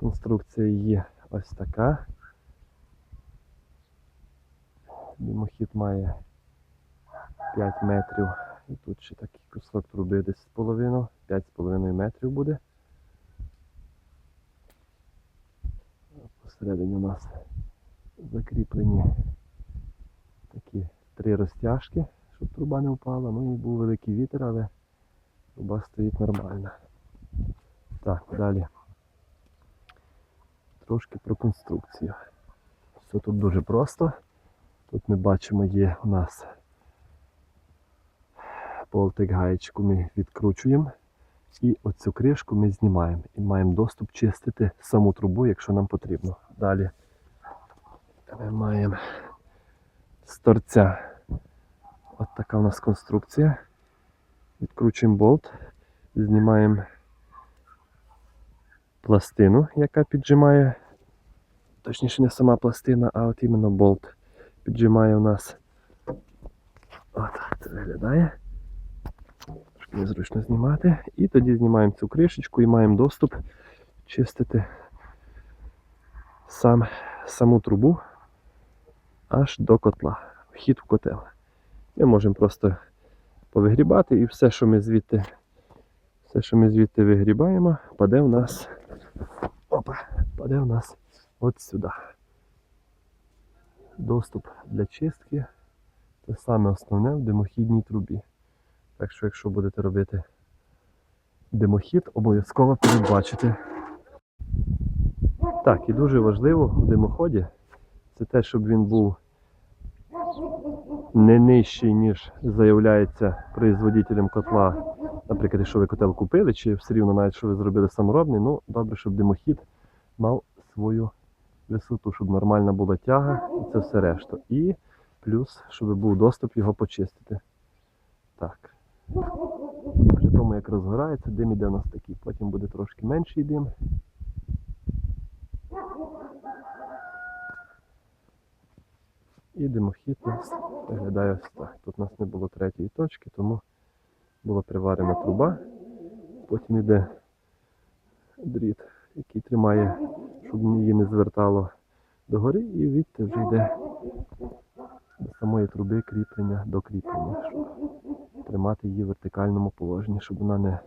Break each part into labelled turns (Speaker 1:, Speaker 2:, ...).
Speaker 1: конструкція її ось така. Димохід має 5 метрів. І тут ще такий кусок труби десь з половину, 5,5 метрів буде. Посередині у нас закріплені такі три розтяжки, щоб труба не впала. Ну і був великий вітер, але труба стоїть нормально. Так, далі. Трошки про конструкцію. Все тут дуже просто. Тут ми бачимо, є у нас болтик гаєчку ми відкручуємо. І оцю кришку ми знімаємо і маємо доступ чистити саму трубу, якщо нам потрібно. Далі ми маємо з торця. От така у нас конструкція. Відкручуємо болт, знімаємо пластину, яка піджимає. Точніше, не сама пластина, а от іменно болт піджимає у нас. От, це виглядає. Трошки незручно знімати. І тоді знімаємо цю кришечку і маємо доступ чистити сам, саму трубу аж до котла. Вхід в котел. Ми можемо просто повигрібати і все, що ми звідти, все, що ми звідти вигрібаємо, паде в нас. Опа, паде в нас от сюди. Доступ для чистки це саме основне в димохідній трубі. Так що, якщо будете робити димохід, обов'язково передбачите. Так, і дуже важливо в димоході це те, щоб він був не нижчий, ніж заявляється производителем котла. Наприклад, якщо ви котел купили, чи все рівно навіть що ви зробили саморобний, ну добре, щоб димохід мав свою висоту, щоб нормальна була тяга і це все решта. І плюс, щоб був доступ його почистити. Так. При тому, як розгорається, дим іде у нас такий. Потім буде трошки менший дим. І димохід у нас виглядає ось так. Тут у нас не було третьої точки, тому була приварена труба. Потім йде дріт, який тримає, щоб її не звертало догори, і відти вже йде до самої труби кріплення до кріплення, щоб тримати її в вертикальному положенні, щоб вона не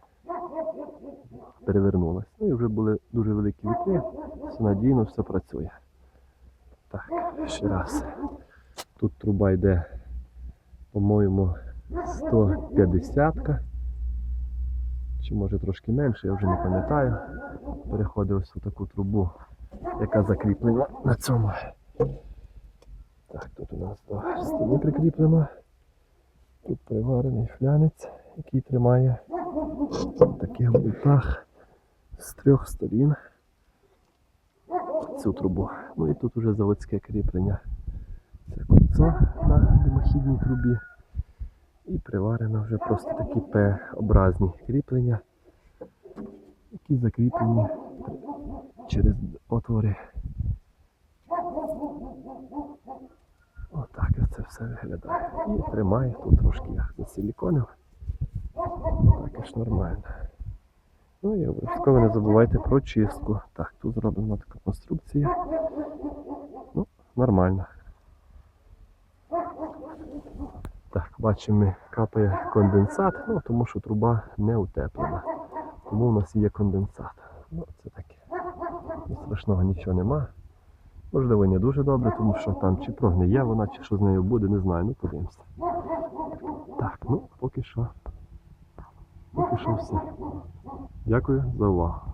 Speaker 1: перевернулася. Ну і вже були дуже великі вітри, все надійно, все працює. Так, ще раз. Тут труба йде, по-моєму, 150 чи може трошки менше, я вже не пам'ятаю. Переходив ось у таку трубу, яка закріплена на цьому. Так, тут у нас до стіни прикріплено. Тут приварений флянець, який тримає в таких болтах з трьох сторін цю трубу. Ну і тут уже заводське кріплення. Це кольцо на димохідній трубі. І приварено вже просто такі П-образні кріплення, які закріплені через отвори. Отак це все виглядає. І тримає тут трошки я засиліконив. Також нормально. Ну і обов'язково не забувайте про чистку. Так, тут зроблена така конструкція. Ну, нормально. Так, бачимо, капає конденсат, ну тому що труба не утеплена. Тому в нас є конденсат. Ну, це таке. Страшного нічого нема. Можливо, не дуже добре, тому що там чи прогниє вона, чи що з нею буде, не знаю, ну подивимося. Так, ну поки що. Поки що все. Дякую за увагу.